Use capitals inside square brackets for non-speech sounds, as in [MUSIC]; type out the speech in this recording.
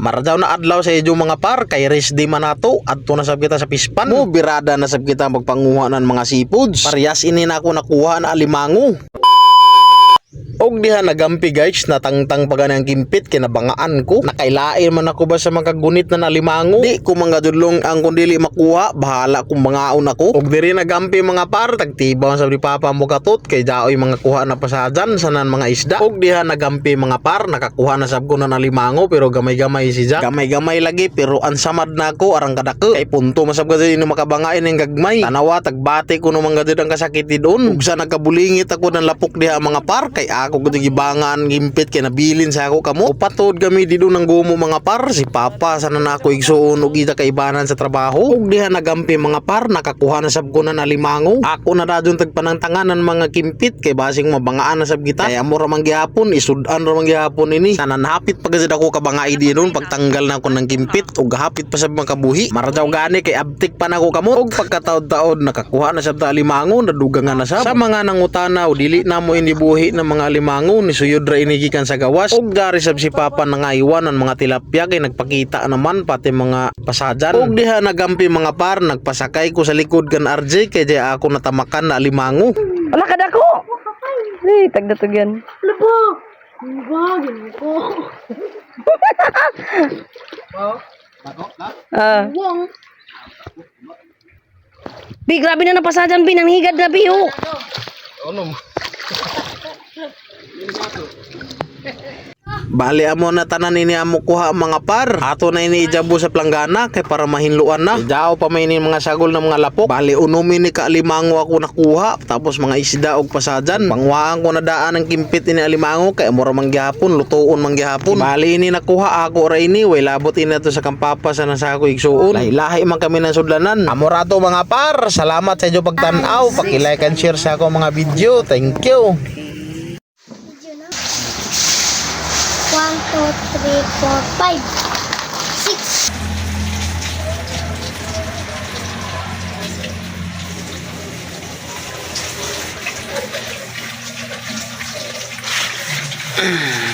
Marjaw na adlaw sa inyo mga par kay rest day man nato adto na sab kita sa pispan. Mo birada na sab kita magpanguha ng mga seafoods. Parehas ini na ako nakuha na alimango. Og diha nagampi guys natangtang pa ganang kimpit kinabangaan ko nakailain man ako ba sa mga gunit na nalimango di ko mga dulong ang kundili makuha bahala kung mangaon ako. Og diri nagampi mga par tagtibaw sa di papa mo katot kay daoy mga kuha na pasajan sanan mga isda. Og diha nagampi mga par nakakuha na sab ko na nalimango pero gamay-gamay si Jack. Gamay-gamay lagi pero ansamad na ako arang kadako kay punto masab ka ini makabangain ng gagmay. Tanawa tagbati ko no mga ang kasakit doon. Ug sa nagkabulingit ako ng lapok diha mga par kay ako gud gibangan gimpit kay nabilin sa ako kamo. Upatod kami di doon ng gumo mga par si papa sana na ako igsuon og ita kaibanan sa trabaho. Ug diha nagampi mga par nakakuha na sab ko na nalimango. Ako na dadyon tagpanangtangan ng mga kimpit kay basing mabangaan na sab kita. Kay amo ra man gihapon isudan ra gihapon ini. Sana nahapit pa ako kabangay di doon pagtanggal na ako ng kimpit ug hapit pa sab makabuhi maradaw gani kay abtik pa na ako kamo. Ug pagkataod-taod nakakuha na sab ta limango nadugangan na sab. Sa mga nangutana o dili na mo inibuhi ng mga limango ni suyod ra inigikan sa gawas. Ug gari sab si papa nangaiwan ng mga tilapia kay nagpakita naman pati mga pasajan. Ug diha nagampi mga mga par, nagpasakay ko sa likod gan RJ kay di ako natamakan na limango. Ala kada ko. Hey, tagda to gyan. Ala po. Oh, [LAUGHS] ah. ako Bi, grabe na napasa Bi. Nanghigad na, Bi, oh. Ano? [LAUGHS] Bali amo na tanan ini amo kuha mga par. Ato na ini ijabo sa planggana kay para mahinluan na. Ijaw pa may ini mga sagol ng mga lapok. Bali unumi ni ka limango ako nakuha tapos mga isda og pasajan. Pangwaan ko na daan ng kimpit ini alimango kay amo ra man gyapon lutuon man gyapon. Bali ini nakuha ako ra ini way labot ini to sa kampapa sa nasa ako igsuon. Lahi-lahi man kami ng sudlanan. Amo ra to mga par. Salamat sa inyo pagtan-aw. Paki-like and share sa ako mga video. Thank you. One, two, three, four, five, six. [CLEARS THROAT]